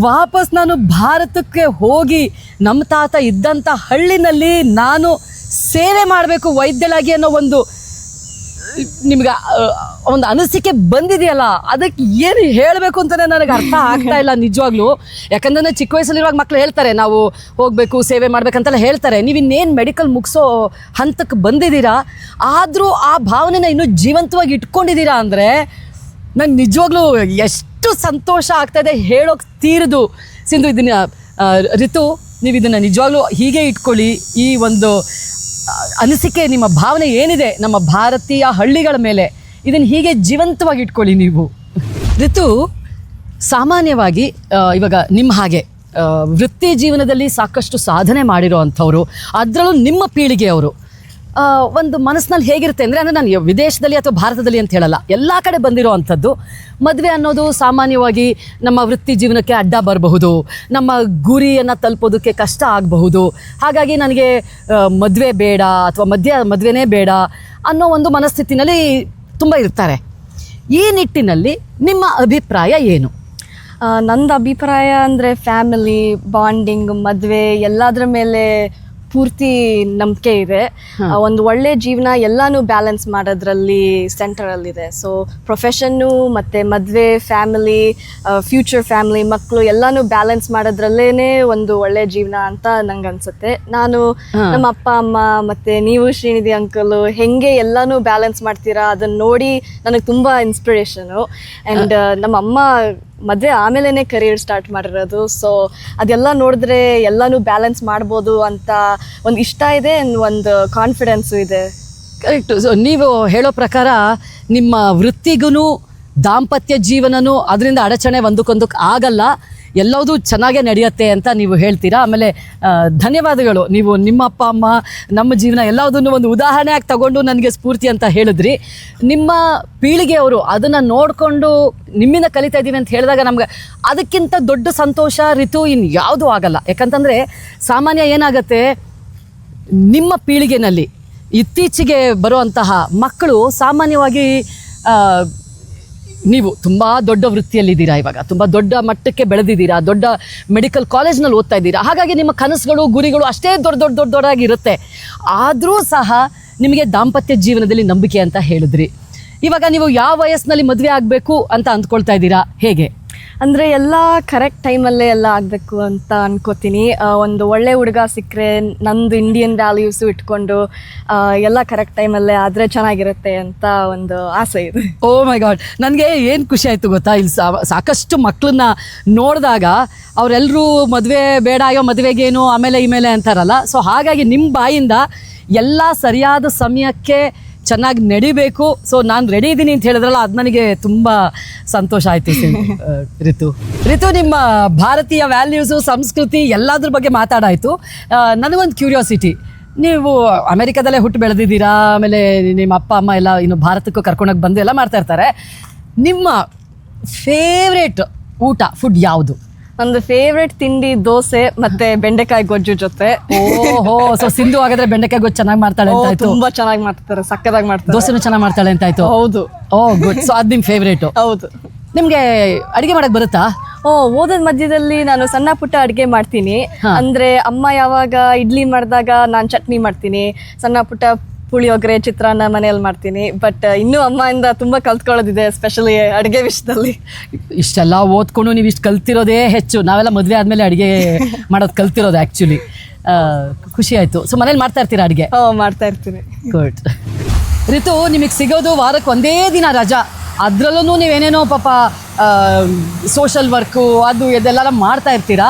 ವಾಪಸ್ ನಾನು ಭಾರತಕ್ಕೆ ಹೋಗಿ ನಮ್ಮ ತಾತ ಇದ್ದಂಥ ಹಳ್ಳಿನಲ್ಲಿ ನಾನು ಸೇವೆ ಮಾಡಬೇಕು ವೈದ್ಯಳಾಗಿ ಅನ್ನೋ ಒಂದು, ನಿಮ್ಗೆ ಒಂದು ಅನಿಸಿಕೆ ಬಂದಿದೆಯಲ್ಲ, ಅದಕ್ಕೆ ಏನು ಹೇಳಬೇಕು ಅಂತಲೇ ನನಗೆ ಅರ್ಥ ಆಗ್ತಾ ಇಲ್ಲ ನಿಜವಾಗ್ಲೂ. ಯಾಕಂದ್ರೆ ಚಿಕ್ಕ ವಯಸ್ಸಲ್ಲಿರುವಾಗ ಮಕ್ಳು ಹೇಳ್ತಾರೆ, ನಾವು ಹೋಗಬೇಕು, ಸೇವೆ ಮಾಡ್ಬೇಕಂತೆಲ್ಲ ಹೇಳ್ತಾರೆ. ನೀವು ಇನ್ನೇನು ಮೆಡಿಕಲ್ ಮುಗಿಸೋ ಹಂತಕ್ಕೆ ಬಂದಿದ್ದೀರಾ, ಆದರೂ ಆ ಭಾವನೆನ ಇನ್ನೂ ಜೀವಂತವಾಗಿ ಇಟ್ಕೊಂಡಿದ್ದೀರಾ ಅಂದರೆ ನಂಗೆ ನಿಜವಾಗ್ಲೂ ಎಷ್ಟು ಸಂತೋಷ ಆಗ್ತಾಯಿದೆ ಹೇಳೋಕೆ ತೀರದು ಸಿಂಧು ಇದನ್ನ ಋತು ನೀವು ಇದನ್ನು ನಿಜವಾಗ್ಲೂ ಹೀಗೆ ಇಟ್ಕೊಳ್ಳಿ. ಈ ಒಂದು ಅನಿಸಿಕೆ ನಿಮ್ಮ ಭಾವನೆ ಏನಿದೆ, ನಮ್ಮ ಭಾರತೀಯ ಹಳ್ಳಿಗಳ ಮೇಲೆ, ಇದನ್ನು ಹೀಗೆ ಜೀವಂತವಾಗಿ ಇಟ್ಕೊಳ್ಳಿ ನೀವು. ಋತು ಸಾಮಾನ್ಯವಾಗಿ ಇವಾಗ ನಿಮ್ಮ ಹಾಗೆ ವೃತ್ತಿ ಜೀವನದಲ್ಲಿ ಸಾಕಷ್ಟು ಸಾಧನೆ ಮಾಡಿರೋ ಅಂಥವ್ರು, ಅದರಲ್ಲೂ ನಿಮ್ಮ ಪೀಳಿಗೆಯವರು ಒಂದು ಮನಸ್ಸಿನಲ್ಲಿ ಹೇಗಿರುತ್ತೆ ಅಂದರೆ ಅಂದರೆ ನಾನು ವಿದೇಶದಲ್ಲಿ ಅಥವಾ ಭಾರತದಲ್ಲಿ ಅಂತ ಹೇಳಲ್ಲ, ಎಲ್ಲ ಕಡೆ ಬಂದಿರೋ ಅಂಥದ್ದು ಮದುವೆ ಅನ್ನೋದು ಸಾಮಾನ್ಯವಾಗಿ ನಮ್ಮ ವೃತ್ತಿ ಜೀವನಕ್ಕೆ ಅಡ್ಡ ಬರಬಹುದು, ನಮ್ಮ ಗುರಿಯನ್ನು ತಲುಪೋದಕ್ಕೆ ಕಷ್ಟ ಆಗಬಹುದು. ಹಾಗಾಗಿ ನನಗೆ ಮದುವೆ ಬೇಡ ಅಥವಾ ಮಧ್ಯ ಮದುವೆನೇ ಬೇಡ ಅನ್ನೋ ಒಂದು ಮನಸ್ಥಿತಿನಲ್ಲಿ ತುಂಬ ಇರ್ತಾರೆ. ಈ ನಿಟ್ಟಿನಲ್ಲಿ ನಿಮ್ಮ ಅಭಿಪ್ರಾಯ ಏನು? ನಂದು ಅಭಿಪ್ರಾಯ ಅಂದರೆ ಫ್ಯಾಮಿಲಿ ಬಾಂಡಿಂಗ್ ಮದುವೆ, ಎಲ್ಲದರ ಮೇಲೆ ಪೂರ್ತಿ ನಂಬಿಕೆ ಇದೆ. ಒಂದು ಒಳ್ಳೆ ಜೀವನ ಎಲ್ಲಾನು ಬ್ಯಾಲೆನ್ಸ್ ಮಾಡೋದ್ರಲ್ಲಿ ಸೆಂಟರಲ್ಲಿದೆ ಸೊ ಪ್ರೊಫೆಷನ್ನು ಮತ್ತು ಮದುವೆ ಫ್ಯಾಮಿಲಿ ಫ್ಯೂಚರ್ ಫ್ಯಾಮಿಲಿ ಮಕ್ಕಳು ಎಲ್ಲಾನು ಬ್ಯಾಲೆನ್ಸ್ ಮಾಡೋದ್ರಲ್ಲೇ ಒಂದು ಒಳ್ಳೆ ಜೀವನ ಅಂತ ನಂಗೆ ಅನ್ಸುತ್ತೆ. ನಾನು ನಮ್ಮ ಅಪ್ಪ ಅಮ್ಮ ಮತ್ತು ನೀವು ಶ್ರೀನಿಧಿ ಅಂಕಲು ಹೆಂಗೆ ಎಲ್ಲಾನು ಬ್ಯಾಲೆನ್ಸ್ ಮಾಡ್ತೀರಾ ಅದನ್ನ ನೋಡಿ ನನಗೆ ತುಂಬ ಇನ್ಸ್ಪಿರೇಷನು ಆ್ಯಂಡ್ ನಮ್ಮ ಅಮ್ಮ ಮದುವೆ ಆಮೇಲೆ ಕರಿಯರ್ ಸ್ಟಾರ್ಟ್ ಮಾಡಿರೋದು. ಸೊ ಅದೆಲ್ಲ ನೋಡಿದ್ರೆ ಎಲ್ಲಾನು ಬ್ಯಾಲೆನ್ಸ್ ಮಾಡ್ಬೋದು ಅಂತ ಒಂದು ಇಷ್ಟ ಇದೆ, ಒಂದು ಕಾನ್ಫಿಡೆನ್ಸು ಇದೆ. ಕರೆಕ್ಟು ಸೊ ನೀವು ಹೇಳೋ ಪ್ರಕಾರ ನಿಮ್ಮ ವೃತ್ತಿಗೂ ದಾಂಪತ್ಯ ಜೀವನನೂ ಅದರಿಂದ ಅಡಚಣೆ ಒಂದಕ್ಕೊಂದಕ್ಕೆ ಆಗಲ್ಲ. ಎಲ್ಲವೂ ಚೆನ್ನಾಗೇ ನಡೆಯುತ್ತೆ ಅಂತ ನೀವು ಹೇಳ್ತೀರಾ? ಆಮೇಲೆ ಧನ್ಯವಾದಗಳು. ನೀವು ನಿಮ್ಮ ಅಪ್ಪ ಅಮ್ಮ, ನಮ್ಮ ಜೀವನ ಎಲ್ಲದನ್ನು ಒಂದು ಉದಾಹರಣೆಯಾಗಿ ತಗೊಂಡು ನನಗೆ ಸ್ಫೂರ್ತಿ ಅಂತ ಹೇಳಿದ್ರಿ. ನಿಮ್ಮ ಪೀಳಿಗೆಯವರು ಅದನ್ನು ನೋಡಿಕೊಂಡು ನಿಮ್ಮಿಂದ ಕಲಿತಾ ಇದ್ದೀವಿ ಅಂತ ಹೇಳಿದಾಗ ನಮ್ಗೆ ಅದಕ್ಕಿಂತ ದೊಡ್ಡ ಸಂತೋಷ ಋತು ಇನ್ನು ಯಾವುದೂ ಆಗಲ್ಲ. ಯಾಕಂತಂದರೆ ಸಾಮಾನ್ಯ ಏನಾಗುತ್ತೆ? ನಿಮ್ಮ ಪೀಳಿಗೆನಲ್ಲಿ ಇತ್ತೀಚೆಗೆ ಬರುವಂತಹ ಮಕ್ಕಳು ಸಾಮಾನ್ಯವಾಗಿ ನೀವು ತುಂಬ ದೊಡ್ಡ ವೃತ್ತಿಯಲ್ಲಿದ್ದೀರಾ ಇವಾಗ, ತುಂಬ ದೊಡ್ಡ ಮಟ್ಟಕ್ಕೆ ಬೆಳೆದಿದ್ದೀರಾ, ದೊಡ್ಡ ಮೆಡಿಕಲ್ ಕಾಲೇಜ್ನಲ್ಲಿ ಓದ್ತಾ ಇದ್ದೀರಾ, ಹಾಗಾಗಿ ನಿಮ್ಮ ಕನಸುಗಳು, ಗುರಿಗಳು ಅಷ್ಟೇ ದೊಡ್ಡ ದೊಡ್ಡ ದೊಡ್ಡ ದೊಡ್ಡದಾಗಿರುತ್ತೆ ಆದರೂ ಸಹ ನಿಮಗೆ ದಾಂಪತ್ಯ ಜೀವನದಲ್ಲಿ ನಂಬಿಕೆ ಅಂತ ಹೇಳಿದ್ರಿ. ಇವಾಗ ನೀವು ಯಾವ ವಯಸ್ಸಿನಲ್ಲಿ ಮದುವೆ ಆಗಬೇಕು ಅಂತ ಅಂದ್ಕೊಳ್ತಾ ಇದ್ದೀರಾ? ಹೇಗೆ? ಅಂದರೆ ಎಲ್ಲ ಕರೆಕ್ಟ್ ಟೈಮಲ್ಲೇ ಎಲ್ಲ ಆಗಬೇಕು ಅಂತ ಅನ್ಕೋತೀನಿ. ಒಂದು ಒಳ್ಳೆ ಹುಡುಗ ಸಿಕ್ಕರೆ ನಂದು ಇಂಡಿಯನ್ ವ್ಯಾಲ್ಯೂಸು ಇಟ್ಕೊಂಡು ಎಲ್ಲ ಕರೆಕ್ಟ್ ಟೈಮಲ್ಲೇ ಆದರೆ ಚೆನ್ನಾಗಿರುತ್ತೆ ಅಂತ ಒಂದು ಆಸೆ ಇದೆ. Oh my god. ನನಗೆ ಏನು ಖುಷಿ ಆಯಿತು ಗೊತ್ತಾ? ಇಲ್ಲಿ ಸಾಕಷ್ಟು ಮಕ್ಕಳನ್ನ ನೋಡಿದಾಗ ಅವರೆಲ್ಲರೂ ಮದುವೆ ಬೇಡ, ಅಯ್ಯೋ ಮದುವೆಗೇನು ಆಮೇಲೆ ಈ ಮೇಲೆ ಅಂತಾರಲ್ಲ. ಸೊ ಹಾಗಾಗಿ ನಿಮ್ಮ ಬಾಯಿಂದ ಎಲ್ಲ ಸರಿಯಾದ ಸಮಯಕ್ಕೆ ಚೆನ್ನಾಗಿ ನಡಿಬೇಕು. ಸೊ ನಾನು ರೆಡಿ ಇದ್ದೀನಿ ಅಂತ ಹೇಳಿದ್ರಲ್ಲ ಅದು ನನಗೆ ತುಂಬ ಸಂತೋಷ ಆಯಿತು <laughs> ರಿತು. ರಿತು ನಿಮ್ಮ ಭಾರತೀಯ ವ್ಯಾಲ್ಯೂಸು ಸಂಸ್ಕೃತಿ ಎಲ್ಲದ್ರ ಬಗ್ಗೆ ಮಾತಾಡಾಯಿತು. ನನಗೊಂದು ಕ್ಯೂರಿಯಾಸಿಟಿ ನೀವು ಅಮೆರಿಕದಲ್ಲೇ ಹುಟ್ಟು ಬೆಳೆದಿದ್ದೀರಾ ಆಮೇಲೆ ನಿಮ್ಮ ಅಪ್ಪ ಅಮ್ಮ ಎಲ್ಲ ಇನ್ನು ಭಾರತಕ್ಕೂ ಕರ್ಕೊಂಡೋಗಿ ಬಂದು ಎಲ್ಲ ಮಾಡ್ತಾ ಇರ್ತಾರೆ. ನಿಮ್ಮ ಫೇವ್ರೇಟ್ ಊಟ ಫುಡ್ ಯಾವುದು? ಒಂದು ಫೇವ್ರೆಟ್ ತಿಂಡಿ ದೋಸೆ ಮತ್ತೆ ಬೆಂಡೆಕಾಯಿ ಗೊಜ್ಜು ಜೊತೆ. ಓಹೋ ಸೊ ಸಿಂಧು ಹಾಗಾದ್ರೆ ಬೆಂಡೆಕಾಯಿ ಗೊಜ್ಜು ಚೆನ್ನಾಗಿ ಮಾಡ್ತಾಳೆ ಅಂತ ಆಯ್ತು ತುಂಬಾ ಚೆನ್ನಾಗಿ ಮಾಡ್ತಾರೆ ಸಕ್ಕದಾಗಿ ಮಾಡ್ತಾರೆ. ದೋಸೆನೂ ಚೆನ್ನಾಗಿ ಮಾಡ್ತಾಳೆ ಅಂತ ಆಯ್ತು ಹೌದು. ಓ ಗುಡ್ ಸೊ ಅದ್ ನಿಮ್ ಫೇವ್ರೇಟ್ ಹೌದು. ನಿಮ್ಗೆ ಅಡಿಗೆ ಮಾಡಕ್ ಬರುತ್ತಾ? ಓ ಓದೋದ್ ಮಧ್ಯದಲ್ಲಿ ನಾನು ಸಣ್ಣ ಪುಟ್ಟ ಅಡಿಗೆ ಮಾಡ್ತೀನಿ. ಅಂದ್ರೆ ಅಮ್ಮ ಯಾವಾಗ ಇಡ್ಲಿ ಮಾಡಿದಾಗ ನಾನು ಚಟ್ನಿ ಮಾಡ್ತೀನಿ. ಸಣ್ಣ ಪುಟ್ಟ ಪುಳಿಯೋಗರೆ ಚಿತ್ರಾನ್ನ ಮನೆಯಲ್ಲಿ ಮಾಡ್ತೀನಿ. ಬಟ್ ಇನ್ನೂ ಅಮ್ಮಯಿಂದ ತುಂಬ ಕಲ್ತ್ಕೊಳ್ಳೋದಿದೆ ಸ್ಪೆಷಲಿ ಅಡುಗೆ ವಿಷಯದಲ್ಲಿ. ಇಷ್ಟೆಲ್ಲ ಓದ್ಕೊಂಡು ನೀವು ಇಷ್ಟು ಕಲ್ತಿರೋದೇ ಹೆಚ್ಚು. ನಾವೆಲ್ಲ ಮದುವೆ ಆದಮೇಲೆ ಅಡುಗೆ <laughs> ಮಾಡೋದು ಕಲ್ತಿರೋದು ಆ್ಯಕ್ಚುಲಿ ಖುಷಿ ಆಯಿತು. ಸೊ ಮನೇಲಿ ಮಾಡ್ತಾ ಇರ್ತೀರಾ ಅಡುಗೆ? ಓ ಮಾಡ್ತಾ ಇರ್ತೀನಿ. ಗುಡ್ ರಿತು ನಿಮಗೆ ಸಿಗೋದು ವಾರಕ್ಕೆ ಒಂದೇ ದಿನ ರಜಾ. ಅದರಲ್ಲೂ ನೀವೇನೇನೋ ಪಾಪ ಸೋಷಲ್ ವರ್ಕು ಅದು ಇದೆಲ್ಲ ಮಾಡ್ತಾ ಇರ್ತೀರಾ?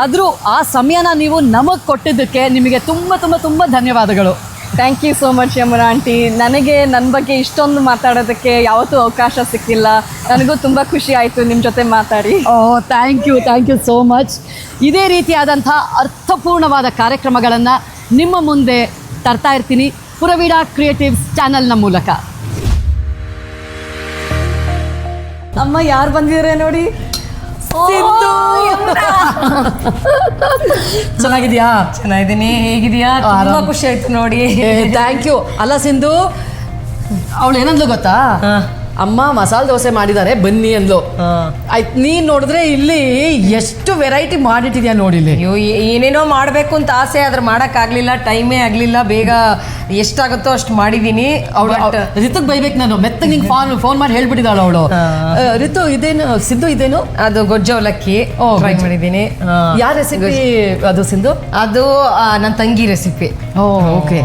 ಆದರೂ ಆ ಸಮಯನ ನೀವು ನಮಗೆ ಕೊಟ್ಟಿದ್ದಕ್ಕೆ ನಿಮಗೆ ತುಂಬ ತುಂಬ ತುಂಬ ಧನ್ಯವಾದಗಳು. Thank you so much Yamuna aunty ನನಗೆ ನನ್ನ ಬಗ್ಗೆ ಇಷ್ಟೊಂದು ಮಾತಾಡೋದಕ್ಕೆ ಯಾವತ್ತೂ ಅವಕಾಶ ಸಿಕ್ಕಿಲ್ಲ. ನನಗೂ ತುಂಬ ಖುಷಿ ಆಯಿತು ನಿಮ್ಮ ಜೊತೆ ಮಾತಾಡಿ. ಓ thank you thank you so much ಇದೇ ರೀತಿಯಾದಂಥ ಅರ್ಥಪೂರ್ಣವಾದ ಕಾರ್ಯಕ್ರಮಗಳನ್ನು ನಿಮ್ಮ ಮುಂದೆ ತರ್ತಾ ಇರ್ತೀನಿ. ಪುರವೀಡ ಕ್ರಿಯೇಟಿವ್ಸ್ ಚಾನಲ್ನ ಮೂಲಕ. ಅಮ್ಮ ಯಾರು ಬಂದಿದ್ದಾರೆ ನೋಡಿ? <laughs> ಚೆನ್ನಾಗಿದೆಯಾ? ಚೆನ್ನಾಗಿದ್ದೀನಿ. ಹೇಗಿದೆಯಾ? ತುಂಬಾ ಖುಷಿ ಆಯ್ತು ನೋಡಿ. ಥ್ಯಾಂಕ್ ಯು ಅಲ್ಲ ಸಿಂಧು ಅವಳು ಏನಂದ್ಲು ಗೊತ್ತಾ? ಅಮ್ಮ ಮಸಾಲೆ ದೋಸೆ ಮಾಡಿದ್ದಾರೆ ಬನ್ನಿ ಅಂದ್ಲು. ಆಯ್ತು ನೀನ್ ನೋಡಿದ್ರೆ ಇಲ್ಲಿ ಎಷ್ಟು ವೆರೈಟಿ ಮಾಡಿಟ್ಟಿದ್ಯಾ ನೋಡಿ ಇಲ್ಲಿ. ಅಯ್ಯೋ ಏ- ಏನೇನೋ ಮಾಡಬೇಕು ಅಂತ ಆಸೆ ಆದ್ರೆ ಮಾಡೋಕ್ಕಾಗಲಿಲ್ಲ ಟೈಮೇ ಆಗಲಿಲ್ಲ ಬೇಗ ಎಷ್ಟಾಗುತ್ತೋ ಅಷ್ಟು ಮಾಡಿದ್ದೀನಿ ಅವಳು ರಿತುಗ್ ಬೈಬೇಕು ನಾನು ಮೆತ್ತಗೆ ನಿಂಗೆ ಫೋನ್ ಫೋನ್ ಮಾಡಿ ಹೇಳ್ಬಿಟ್ಟಿದ್ದಾಳು ಅವಳು. ರಿತು ಇದೇನು ಸಿದ್ದು ಇದೇನು? ಅದು ಗೊಜ್ಜು ಅವಲಕ್ಕಿ ಓ, ಟ್ರೈ ಗೊಜ್ಜು. ಮಾಡಿದ್ದೀನಿ ಯಾರ ರೆಸಿಪಿ ಅದು ಸಿಂಧು? ಅದು ಆ, ನನ್ನ ತಂಗಿ ರೆಸಿಪಿ ಓಕೆ.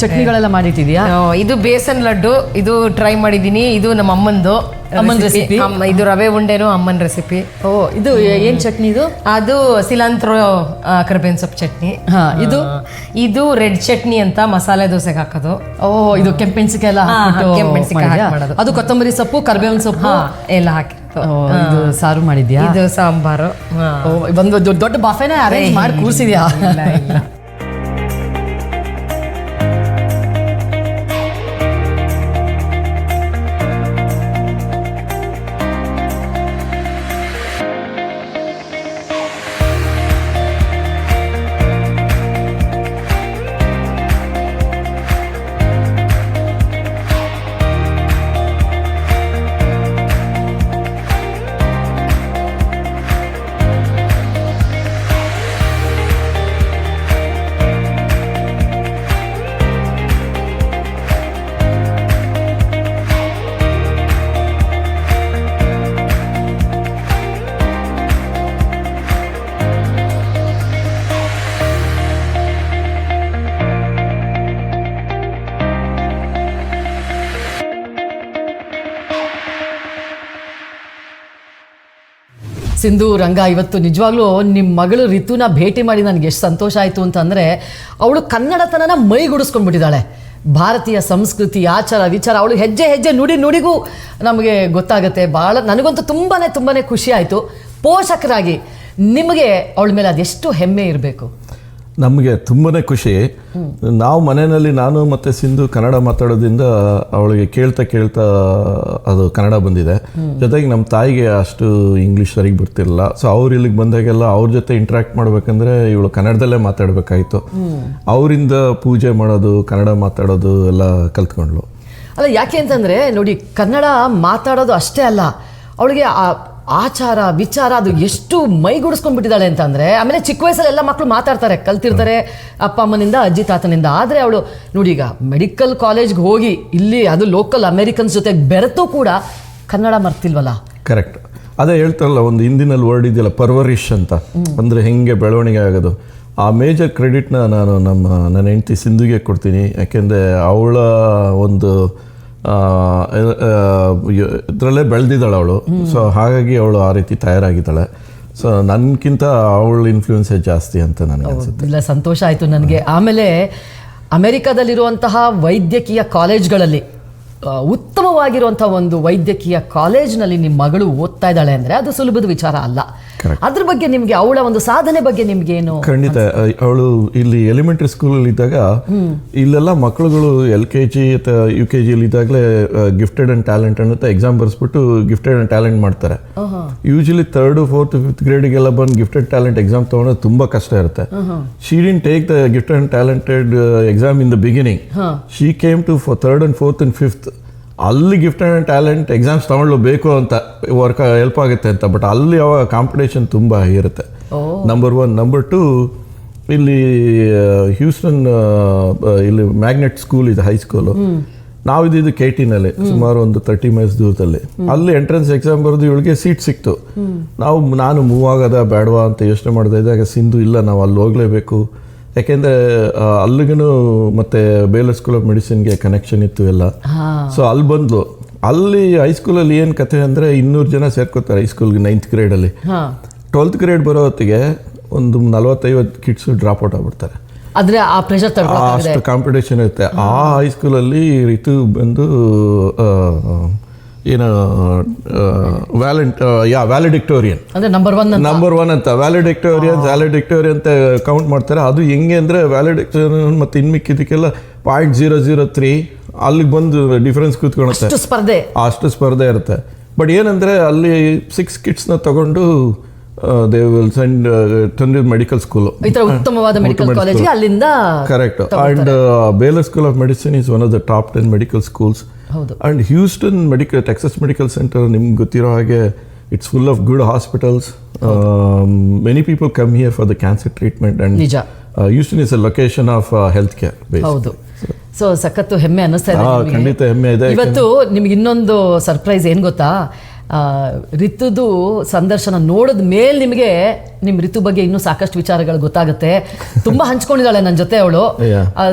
ಚಟ್ನಿಗಳೆಲ್ಲ ಮಾಡಿಟ್ಟಿದ್ಯಾ? ಇದು ಬೇಸನ್ ಲಡ್ಡು ಇದು ಟ್ರೈ ಮಾಡಿದ್ದೀನಿ ಇದು ನಮ್ಮ ಅಮ್ಮಂದು ಅಮ್ಮನ್ ರೆಸಿಪಿ ಇದು ರವೆ ಉಂಡೆನು ಅಮ್ಮನ ರೆಸಿಪಿ ಓ ಇದು ಏನ್ ಚಟ್ನಿ ಇದು? ಅದು ಸಿಲಾಂತ್ರೋ ಕರ್ಬೇವಿನ ಸೊಪ್ಪು ಚಟ್ನಿ. ಇದು? ಇದು ರೆಡ್ ಚಟ್ನಿ ಅಂತ ಮಸಾಲೆ ದೋಸೆಗೆ ಹಾಕೋದು. ಓ ಇದು ಕೆಂಪೆಣ್ಸಿಕಾಯಿ ಎಲ್ಲ ಹಾಕ್ಬಿಟ್ಟು ಮಾಡೋದು. ಅದು ಕೊತ್ತಂಬರಿ ಸೊಪ್ಪು ಕರ್ಬೇವಿನ ಸೊಪ್ಪು? ಎಲ್ಲ ಹಾಕಿ ಇದು ಸಾರು ಮಾಡಿದ್ಯಾ? ಇದು ಸಾಂಬಾರು. ಓ, ಒಂದು ದೊಡ್ಡ ದೊಡ್ಡ ಬಾಫೆನೇ ಅರೇಂಜ್ ಮಾಡಿ ಕೂರ್ಸಿದ್ಯಾ? ಸಿಂಧು, ರಂಗ, ಇವತ್ತು ನಿಜವಾಗ್ಲೂ ನಿಮ್ಮ ಮಗಳು ಋತುನ ಭೇಟಿ ಮಾಡಿ ನನಗೆ ಎಷ್ಟು ಸಂತೋಷ ಆಯಿತು ಅಂತಂದರೆ, ಅವಳು ಕನ್ನಡತನನ ಮೈಗೂಡಿಸ್ಕೊಂಡ್ಬಿಟ್ಟಿದ್ದಾಳೆ. ಭಾರತೀಯ ಸಂಸ್ಕೃತಿ, ಆಚಾರ, ವಿಚಾರ, ಅವಳು ಹೆಜ್ಜೆ ಹೆಜ್ಜೆ ನುಡಿ ನುಡಿಗೂ ನಮಗೆ ಗೊತ್ತಾಗುತ್ತೆ. ಭಾಳ ನನಗಂತೂ ತುಂಬಾ ತುಂಬಾ ಖುಷಿ ಆಯಿತು. ಪೋಷಕರಾಗಿ ನಿಮಗೆ ಅವಳ ಮೇಲೆ ಅದೆಷ್ಟು ಹೆಮ್ಮೆ ಇರಬೇಕು? ನಮಗೆ ತುಂಬಾ ಖುಷಿ. ನಾವು ಮನೆಯಲ್ಲಿ ನಾನು ಮತ್ತು ಸಿಂಧು ಕನ್ನಡ ಮಾತಾಡೋದ್ರಿಂದ ಅವಳಿಗೆ ಕೇಳ್ತಾ ಕೇಳ್ತಾ ಅದು ಕನ್ನಡ ಬಂದಿದೆ. ಜೊತೆಗೆ ನಮ್ಮ ತಾಯಿಗೆ ಅಷ್ಟು ಇಂಗ್ಲೀಷ್ ಸರಿಗೆ ಬರ್ತಿರಲಿಲ್ಲ. ಸೊ ಅವ್ರು ಇಲ್ಲಿಗೆ ಬಂದಾಗೆಲ್ಲ ಅವ್ರ ಜೊತೆ ಇಂಟ್ರ್ಯಾಕ್ಟ್ ಮಾಡಬೇಕಂದ್ರೆ ಇವಳು ಕನ್ನಡದಲ್ಲೇ ಮಾತಾಡಬೇಕಾಯಿತು. ಅವರಿಂದ ಪೂಜೆ ಮಾಡೋದು ಕನ್ನಡ ಮಾತಾಡೋದು ಎಲ್ಲ ಕಲ್ತ್ಕೊಂಡ್ಳು. ಅಲ್ಲ ಯಾಕೆ ಅಂತಂದರೆ ನೋಡಿ ಕನ್ನಡ ಮಾತಾಡೋದು ಅಷ್ಟೇ ಅಲ್ಲ. ಅವಳಿಗೆ ಆ ಆಚಾರ, ವಿಚಾರ, ಅದು ಎಷ್ಟು ಮೈಗೂಡಿಸ್ಕೊಂಡ್ಬಿಟ್ಟಿದ್ದಾಳೆ ಅಂತಂದರೆ, ಆಮೇಲೆ ಚಿಕ್ಕ ವಯಸ್ಸಲ್ಲಿ ಎಲ್ಲ ಮಕ್ಕಳು ಮಾತಾಡ್ತಾರೆ, ಕಲ್ತಿರ್ತಾರೆ ಅಪ್ಪ ಅಮ್ಮನಿಂದ, ಅಜ್ಜಿ ತಾತನಿಂದ. ಆದರೆ ಅವಳು, ನೋಡಿ ಈಗ ಮೆಡಿಕಲ್ ಕಾಲೇಜ್ಗೆ ಹೋಗಿ, ಇಲ್ಲಿ ಅದು ಲೋಕಲ್ ಅಮೇರಿಕನ್ಸ್ ಜೊತೆ ಬೆರೆತು ಕೂಡ ಕನ್ನಡ ಮರ್ತಿಲ್ವಲ್ಲ? ಕರೆಕ್ಟ್ ಅದೇ ಹೇಳ್ತಾರಲ್ಲ, ಒಂದು ಹಿಂದಿನಲ್ಲಿ ವರ್ಡ್ ಇದೆಯಲ್ಲ ಪರ್ವರಿಶ್ ಅಂತ. ಅಂದರೆ ಹೆಂಗೆ ಬೆಳವಣಿಗೆ ಆಗೋದು. ಆ ಮೇಜರ್ ಕ್ರೆಡಿಟ್ನ ನಾನು ನಮ್ಮ, ನನ್ನ ಹೆಂಡತಿ ಸಿಂಧುಗೆ ಕೊಡ್ತೀನಿ. ಯಾಕೆಂದರೆ ಅವಳ ಒಂದು ಇದರಲ್ಲೇ ಬೆಳೆದಿದ್ದಾಳೆ ಅವಳು. ಸೊ ಹಾಗಾಗಿ ಅವಳು ಆ ರೀತಿ ತಯಾರಾಗಿದ್ದಾಳೆ. ಸೊ ನನಗಿಂತ ಅವಳ ಇನ್ಫ್ಲೂಯೆನ್ಸೇ ಜಾಸ್ತಿ ಅಂತ ನನಗೆ ಅನಿಸುತ್ತೆ. ಇಲ್ಲ ಸಂತೋಷ ಆಯಿತು ನನಗೆ. ಆಮೇಲೆ ಅಮೆರಿಕದಲ್ಲಿರುವಂತಹ ವೈದ್ಯಕೀಯ ಕಾಲೇಜ್ಗಳಲ್ಲಿ ಉತ್ತಮವಾಗಿರುವಂಥ ಒಂದು ವೈದ್ಯಕೀಯ ಕಾಲೇಜ್ನಲ್ಲಿ ನಿಮ್ಮ ಮಗಳು ಓದ್ತಾ ಇದ್ದಾಳೆ ಅಂದರೆ ಅದು ಸುಲಭದ ವಿಚಾರ ಅಲ್ಲ. ಅದ್ರ ಬಗ್ಗೆ ನಿಮಗೆ ಅವಳ ಒಂದು ಸಾಧನೆ ಬಗ್ಗೆ ನಿಮ್ಗೇನು ಖಂಡಿತ ಅವಳು ಇಲ್ಲಿ ಎಲಿಮೆಂಟ್ರಿ ಸ್ಕೂಲಲ್ಲಿ ಇದ್ದಾಗ ಇಲ್ಲೆಲ್ಲ ಮಕ್ಕಳುಗಳು ಎಲ್ ಕೆ ಜಿ ಅಥವಾ ಯು ಕೆ ಜಿಯಲ್ಲಿ ಇದ್ದಾಗಲೇ ಗಿಫ್ಟೆಡ್ ಅಂಡ್ ಟ್ಯಾಲೆಂಟ್ ಅಂತ ಎಕ್ಸಾಮ್ ಬರ್ಸ್ಬಿಟ್ಟು ಗಿಫ್ಟೆಡ್ ಅಂಡ್ ಟ್ಯಾಲೆಂಟ್ ಮಾಡ್ತಾರೆ. ಯೂಶಲಿ ಥರ್ಡ್ ಫೋರ್ತ್ ಫಿಫ್ತ್ ಗ್ರೇಡಿಗೆಲ್ಲ ಬಂದು ಗಿಫ್ಟೆಡ್ ಟ್ಯಾಲೆಂಟ್ ಎಕ್ಸಾಮ್ ತೊಗೊಂಡ್ರೆ ತುಂಬ ಕಷ್ಟ ಇರುತ್ತೆ. She didn't take the gifted and talented exam in the beginning she came to for third and fourth and fifth ಅಲ್ಲಿ gift and talent exams ತಗೊಳ್ಳು ಬೇಕು ಅಂತ ವರ್ಕ್ ಹೆಲ್ಪ್ ಆಗುತ್ತೆ ಅಂತ ಬಟ್ ಅಲ್ಲಿ ಅವಾಗ ಕಾಂಪಿಟೇಷನ್ ತುಂಬ ಇರುತ್ತೆ. ನಂಬರ್ ಒನ್ ನಂಬರ್ ಟೂ ಇಲ್ಲಿ ಹ್ಯೂಸ್ಟನ್ ಇಲ್ಲಿ ಮ್ಯಾಗ್ನೆಟ್ ಸ್ಕೂಲ್ ಇದೆ ಹೈಸ್ಕೂಲು ನಾವು ಇದ್ದಿದ್ದು ಕೆ ಟಿನಲ್ಲಿ ಸುಮಾರು ಒಂದು ತರ್ಟಿ ಮೈಲ್ಸ್ ದೂರದಲ್ಲಿ. ಅಲ್ಲಿ ಎಂಟ್ರೆನ್ಸ್ ಎಕ್ಸಾಮ್ ಬರೆದು ಇವಳಿಗೆ ಸೀಟ್ ಸಿಕ್ತು. ನಾವು ನಾನು ಮೂವ್ ಆಗೋದ ಬೇಡವಾ ಅಂತ ಯೋಚನೆ ಮಾಡ್ತಾ ಇದ್ದಾಗ ಸಿಂಧು ಇಲ್ಲ ನಾವು ಅಲ್ಲಿ ಹೋಗಲೇಬೇಕು. ಯಾಕೆಂದರೆ ಅಲ್ಲಿಗೂ ಮತ್ತೆ ಬೇಲರ್ ಸ್ಕೂಲ್ ಆಫ್ ಮೆಡಿಸಿನ್ಗೆ ಕನೆಕ್ಷನ್ ಇತ್ತು ಎಲ್ಲ. ಸೊ ಅಲ್ಲಿ ಬಂದ್ಲು. ಅಲ್ಲಿ ಹೈಸ್ಕೂಲಲ್ಲಿ ಏನು ಕಥೆ ಅಂದರೆ ಇನ್ನೂರು ಜನ ಸೇರ್ಕೋತಾರೆ ಹೈಸ್ಕೂಲ್ಗೆ ನೈನ್ತ್ ಗ್ರೇಡಲ್ಲಿ ಟ್ವೆಲ್ತ್ ಗ್ರೇಡ್ ಬರೋ ಹೊತ್ತಿಗೆ ಒಂದು ನಲವತ್ತೈವತ್ತು ಕಿಡ್ಸು ಡ್ರಾಪ್ ಔಟ್ ಆಗ್ಬಿಡ್ತಾರೆ. ಆದರೆ ಆ ಪ್ರೆಷರ್ ಅಷ್ಟು ಕಾಂಪಿಟೇಷನ್ ಇರುತ್ತೆ. ಆ ಹೈಸ್ಕೂಲಲ್ಲಿ ರಿತು ಬಂದು ಏನು ವ್ಯಾಲೆಂಟ್ ಯಾ ವ್ಯಾಲಿಡಿಕ್ಟೋರಿಯನ್ ಅಂದರೆ ನಂಬರ್ ಒನ್ ನಂಬರ್ ಒನ್ ಅಂತ. ವ್ಯಾಲಿಡಿಕ್ಟೋರಿಯನ್ ವ್ಯಾಲಿಡಿಕ್ಟೋರಿಯನ್ ಅಂತ ಕೌಂಟ್ ಮಾಡ್ತಾರೆ. ಅದು ಹೆಂಗೆ ಅಂದರೆ ವ್ಯಾಲಿಡಿಕ್ಟೋರಿಯನ್ ಮತ್ತು ಇನ್ಮಿಕ್ಕಿದಕ್ಕೆಲ್ಲ ಪಾಯಿಂಟ್ ಜೀರೋ ಜೀರೋ ತ್ರೀ ಅಲ್ಲಿಗೆ ಬಂದು ಡಿಫ್ರೆನ್ಸ್ ಕೂತ್ಕೊಳುತ್ತೆ ಸ್ಪರ್ಧೆ. ಅಷ್ಟು ಸ್ಪರ್ಧೆ ಇರುತ್ತೆ. ಬಟ್ ಏನಂದರೆ ಅಲ್ಲಿ ಸಿಕ್ಸ್ ಕಿಟ್ಸ್ನ ತಗೊಂಡು ದೇ ವಿಲ್ ಸೆಂಡ್ ತಂದಿದ್ದು ಮೆಡಿಕಲ್ ಸ್ಕೂಲು ಈ ಥರ ಉತ್ತಮವಾದ ಮೆಡಿಕಲ್ ಕಾಲೇಜ್ ಅಲ್ಲಿಂದ correct and Baylor school of medicine is one of the top ten medical schools ಹೌದು. And Houston medical Texas medical center ನಿಮ್ಗೆ ಗೊತ್ತಿರೋ ಹಾಗೆ it's full of good hospitals many people come here for the cancer treatment and ನಿಜ. Houston is a location of health care ಹೌದು. So ಸಖತ್ತು ಹೆಮ್ಮೆ ಅನ್ನಿಸ್ತಾ ಇದೆ ಖಂಡಿತ ಹೆಮ್ಮೆ ಇದೆ, ಇವತ್ತು ನಿಮ್ಗೆ ಇನ್ನೊಂದು ಸರ್ಪ್ರೈಸ್ ಏನು ಗೊತ್ತಾ? ಆ, ರಿತುದು ಸಂದರ್ಶನ ನೋಡಿದ ಮೇಲೆ ನಿಮಗೆ ನಿಮ್ಮ ಋತು ಬಗ್ಗೆ ಇನ್ನೂ ಸಾಕಷ್ಟು ವಿಚಾರಗಳು ಗೊತ್ತಾಗುತ್ತೆ. ತುಂಬ ಹಂಚ್ಕೊಂಡಿದ್ದಾಳೆ ನನ್ನ ಜೊತೆ ಅವಳು.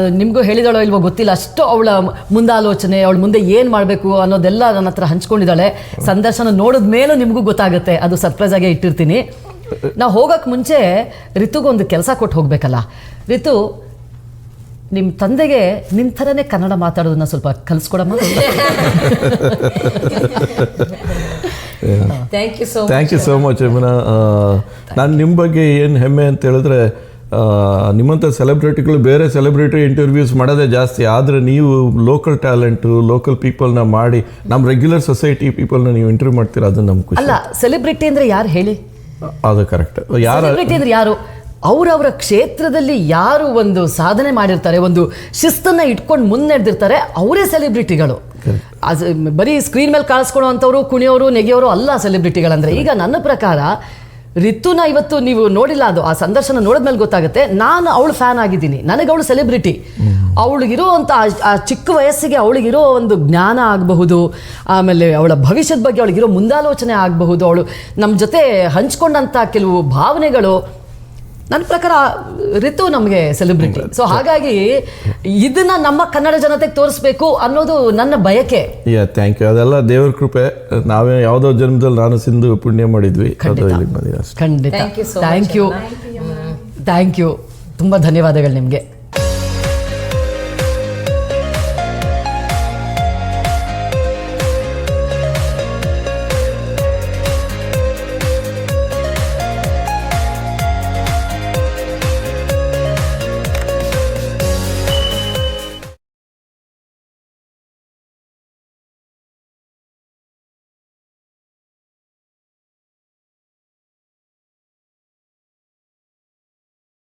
ನಿಮಗೂ ಹೇಳಿದಾಳೋ ಇಲ್ವೋ ಗೊತ್ತಿಲ್ಲ. ಅಷ್ಟು ಅವಳ ಮುಂದಾಲೋಚನೆ ಅವಳ ಮುಂದೆ ಏನು ಮಾಡಬೇಕು ಅನ್ನೋದೆಲ್ಲ ನನ್ನ ಹತ್ರ ಹಂಚ್ಕೊಂಡಿದ್ದಾಳೆ. ಸಂದರ್ಶನ ನೋಡಿದ ಮೇಲೂ ನಿಮಗೂ ಗೊತ್ತಾಗುತ್ತೆ. ಅದು ಸರ್ಪ್ರೈಸ್ ಆಗೇ ಇಟ್ಟಿರ್ತೀನಿ. ನಾವು ಹೋಗೋಕೆ ಮುಂಚೆ ಋತುಗೊಂದು ಕೆಲಸ ಕೊಟ್ಟು ಹೋಗ್ಬೇಕಲ್ಲ. ರಿತು ನಿಮ್ಮ ತಂದೆಗೆ ನಿಮ್ಮ ಥರನೇ ಕನ್ನಡ ಮಾತಾಡೋದನ್ನ ಸ್ವಲ್ಪ ಕಲಿಸ್ಕೊಡಮ್ಮ. Thank you so thank you so much Yamuna ನಾನು ನಿಮ್ಮ ಬಗ್ಗೆ ಏನು ಹೆಮ್ಮೆ ಅಂತ ಹೇಳಿದ್ರೆ ನಿಮ್ಮಂಥ ಸೆಲೆಬ್ರಿಟಿಗಳು ಬೇರೆ ಸೆಲೆಬ್ರಿಟಿ ಇಂಟರ್ವ್ಯೂಸ್ ಮಾಡೋದೇ ಜಾಸ್ತಿ. ಆದರೆ ನೀವು ಲೋಕಲ್ ಟ್ಯಾಲೆಂಟು ಲೋಕಲ್ ಪೀಪಲ್ನ ಮಾಡಿ ನಮ್ಮ ರೆಗ್ಯುಲರ್ ಸೊಸೈಟಿ ಪೀಪಲ್ನ ನೀವು ಇಂಟರ್ವ್ಯೂ ಮಾಡ್ತೀರಾ ಅದು ನಮ್ಗೆ ಖುಷಿ. ಅಲ್ಲ ಸೆಲೆಬ್ರಿಟಿ ಅಂದ್ರೆ ಯಾರು ಹೇಳಿ? ಅದು ಕರೆಕ್ಟ್ ಯಾರು ಸೆಲೆಬ್ರಿಟಿ ಅಂದ್ರೆ ಯಾರು? ಅವರವರ ಕ್ಷೇತ್ರದಲ್ಲಿ ಯಾರು ಒಂದು ಸಾಧನೆ ಮಾಡಿರ್ತಾರೆ ಒಂದು ಶಿಸ್ತನ್ನ ಇಟ್ಕೊಂಡು ಮುನ್ನಡೆದಿರ್ತಾರೆ ಅವರೇ ಸೆಲೆಬ್ರಿಟಿಗಳು. ಬರೀ ಸ್ಕ್ರೀನ್ ಮೇಲೆ ಕಾಣಿಸ್ಕೊಳ್ಳುವಂಥವ್ರು ಕುಣಿಯೋರು ನೆಗೆಯೋರು ಅಲ್ಲ ಸೆಲೆಬ್ರಿಟಿಗಳಂದ್ರೆ. ಈಗ ನನ್ನ ಪ್ರಕಾರ ರಿತುನ ಇವತ್ತು ನೀವು ನೋಡಿಲ್ಲ ಅದು ಆ ಸಂದರ್ಶನ ನೋಡಿದ್ಮೇಲೆ ಗೊತ್ತಾಗುತ್ತೆ. ನಾನು ಅವಳು ಫ್ಯಾನ್ ಆಗಿದ್ದೀನಿ. ನನಗೆ ಅವಳು ಸೆಲೆಬ್ರಿಟಿ ಅವಳಿಗಿರುವಂಥ ಆ ಚಿಕ್ಕ ವಯಸ್ಸಿಗೆ ಅವಳಿಗಿರೋ ಒಂದು ಜ್ಞಾನ ಆಗಬಹುದು ಆಮೇಲೆ ಅವಳ ಭವಿಷ್ಯದ ಬಗ್ಗೆ ಅವಳಿಗಿರೋ ಮುಂದಾಲೋಚನೆ ಆಗಬಹುದು ಅವಳು ನಮ್ಮ ಜೊತೆ ಹಂಚ್ಕೊಂಡಂಥ ಕೆಲವು ಭಾವನೆಗಳು ನನ್ನ ಪ್ರಕಾರ ರಿತು ನಮಗೆ ಸೆಲೆಬ್ರಿಟಿ ಸೊ ಹಾಗಾಗಿ ಇದನ್ನ ನಮ್ಮ ಕನ್ನಡ ಜನತೆಗೆ ತೋರಿಸ್ಬೇಕು ಅನ್ನೋದು ನನ್ನ ಬಯಕೆ. ಯಾ ಥ್ಯಾಂಕ್ ಯು ಅದೆಲ್ಲ ದೇವ್ರ ಕೃಪೆ. ನಾವೇ ಯಾವುದೋ ಜನ್ಮದಲ್ಲಿ ನಾನು ಸಿಂಧು ಪುಣ್ಯ ಮಾಡಿದ್ವಿ. ಖಂಡಿತ. Thank you thank you thank you ತುಂಬ ಧನ್ಯವಾದಗಳು ನಿಮಗೆ.